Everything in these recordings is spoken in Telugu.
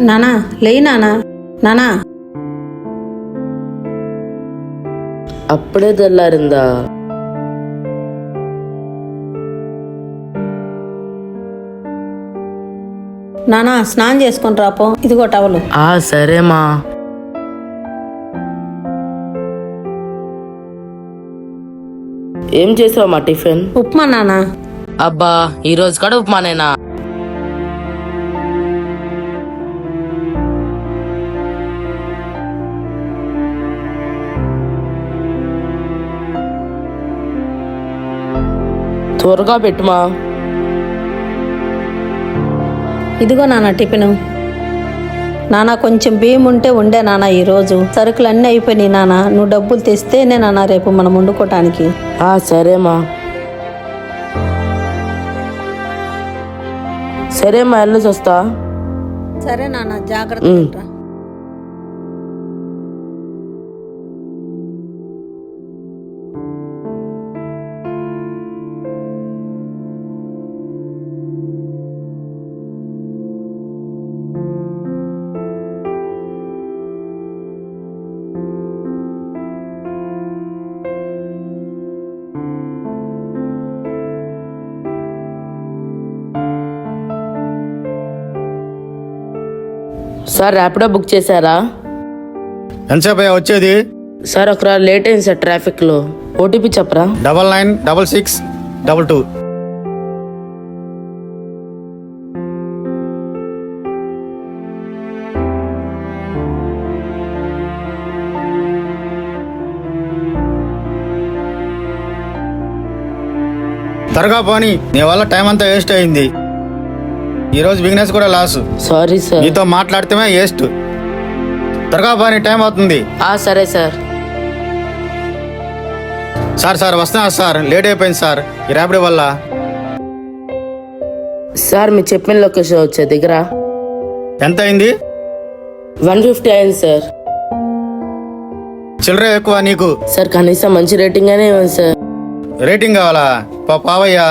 నానా లేయి నానా. నానా. అప్పుడే తెల్లారిందా? నానా స్నానం చేసుకొని రాపో. ఇదిగో టవలు. ఆ సరేమా ఏం చేసావమ్మా టిఫిన్? ఉప్మా నానా. అబ్బా ఈ రోజు కూడా ఉప్మానేనా? త్వరగా పెట్టుమా ఇదిగో నాన్న టిఫిన్. నానా కొంచెం బియ్యం ఉంటే ఉండే నాన్న ఈరోజు. సరుకులు అన్నీ అయిపోయినాయి నాన్న. నువ్వు డబ్బులు తెస్తేనే నాన్న రేపు మనం వండుకోవటానికి ఆ సరేమా సరేమ్మా వెళ్ళేసి వస్తా. సరే నాన్న జాగ్రత్త సార్ ర్యాపిడో బుక్ చేశారా? ఎంతసేపు అయ్యా వచ్చేది. సార్ ఒక లేట్ అయింది సార్ ట్రాఫిక్లో ఓటీపీ చెప్పరా? Double nine double six double two. త్వరగా పోని నీ వల్ల టైం అంతా వేస్ట్ అయింది. ఈరోజు బిజినెస్ కూడా లాస్ సారీ సార్ నీతో మాట్లాడితే వేస్ట్ త్వరగా పోని టైం అవుతుంది. ఆ సరే సార్ సార్ సార్ వస్తున్నారు సార్. లేట్ అయిపోయింది సార్. ఈ ర్యాపిడ్ వల్ల. సార్ మీరు చెప్పిన లొకేషన్ వచ్చే దగ్గర. ఎంత అయింది? వన్ ఫిఫ్టీ అయింది సార్ చిల్లర ఎక్కువ నీకు. సార్ కనీసం మంచి రేటింగ్ అనే ఇవ్వండి సార్ రేటింగ్ కావాలా? పావయ్యా.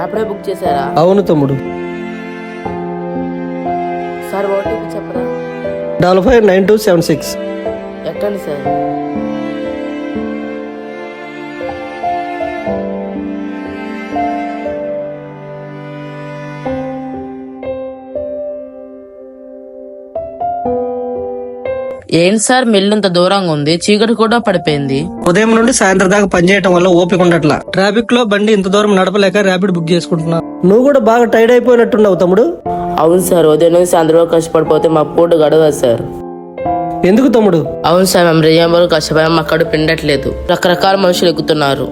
ర్యాపిడో బుక్ చేశారా? అవును తమ్ముడు. సార్ ఓటీపీ చెప్పరా? Double five nine two seven six. ఎక్కండి సార్. ఏంటి సార్ మిల్లు ఇంత దూరంగా ఉంది? చీకటి కూడా పడిపోయింది. ఉదయం నుండి సాయంత్రం దాకా పనిచేయటం వల్ల ఓపిక ఉండట్లా. ట్రాఫిక్లో బండి ఇంత దూరం నడపలేక ర్యాపిడ్ బుక్ చేసుకుంటున్నా. నువ్వు కూడా బాగా టైర్డ్ అయిపోయినట్టున్నావు తమ్ముడు. అవును సార్ ఉదయం నుంచి సాయంత్రం కష్టపడిపోతే మా పూట గడవదు సార్. ఎందుకు తమ్ముడు? అవును సార్ మేము రేయం వరకు కష్టపడి మా కడుపు పిండట్లేదు. రకరకాల మనుషులు ఎక్కుతున్నారు.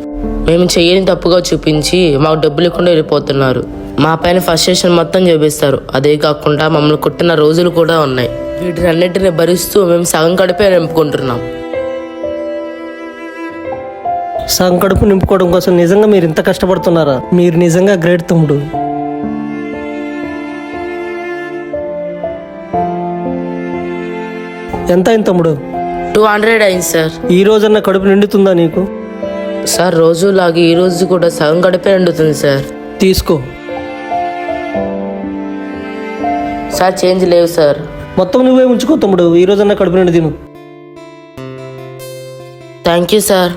మేము చెయ్యని తప్పుగా చూపించి మాకు డబ్బులు ఇవ్వకుండా వెళ్ళిపోతున్నారు. మా పైన ఫస్ట్రేషన్ మొత్తం చూపిస్తారు. అదే కాకుండా మమ్మల్ని కొట్టిన రోజులు కూడా ఉన్నాయి. వీటినన్నిటిని భరిస్తూ మేము సగం కడిపే నింపుకుంటున్నాం. సగం కడుపు నింపుకోవడం కోసం నిజంగా మీరు ఇంత కష్టపడుతున్నారా? మీరు నిజంగా గ్రేట్ తమ్ముడు. ఎంత అయింది తమ్ముడు? టూ హండ్రెడ్ అయింది సార్. ఈ రోజన్నా కడుపు నిండుతుందా నీకు? సార్ రోజులాగే ఈ రోజు కూడా సగం గడిపే నిండుతుంది సార్. తీసుకో. సార్ చేంజ్ లేవు సార్. మొత్తం నువ్వే ఉంచుకో తమ్ముడు. ఈ రోజన్నా కడుపు నిండి తిను. థ్యాంక్ యూ సార్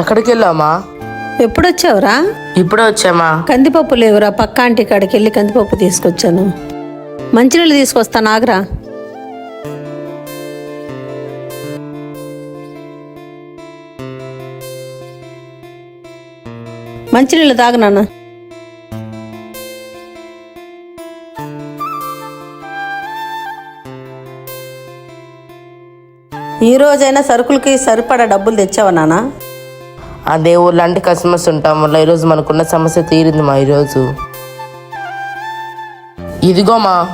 ఎక్కడికి వెళ్ళామా ఎప్పుడొచ్చావురా? ఇప్పుడే వచ్చామా? కందిపప్పు లేవురా పక్క ఆంటీ కాడికి వెళ్ళి కందిపప్పు తీసుకొచ్చాను. మంచినీళ్ళు తీసుకొస్తాను ఆగరా మంచినీళ్ళు తాగు నాన్న. ఈ రోజైనా సరుకులకి సరిపడా డబ్బులు తెచ్చావా ఆ దేవుడు లాంటి కస్టమర్స్ ఉంటాం. వల్ల ఈరోజు మనకున్న సమస్య తీరింది మా ఈరోజు. ఇదిగో మా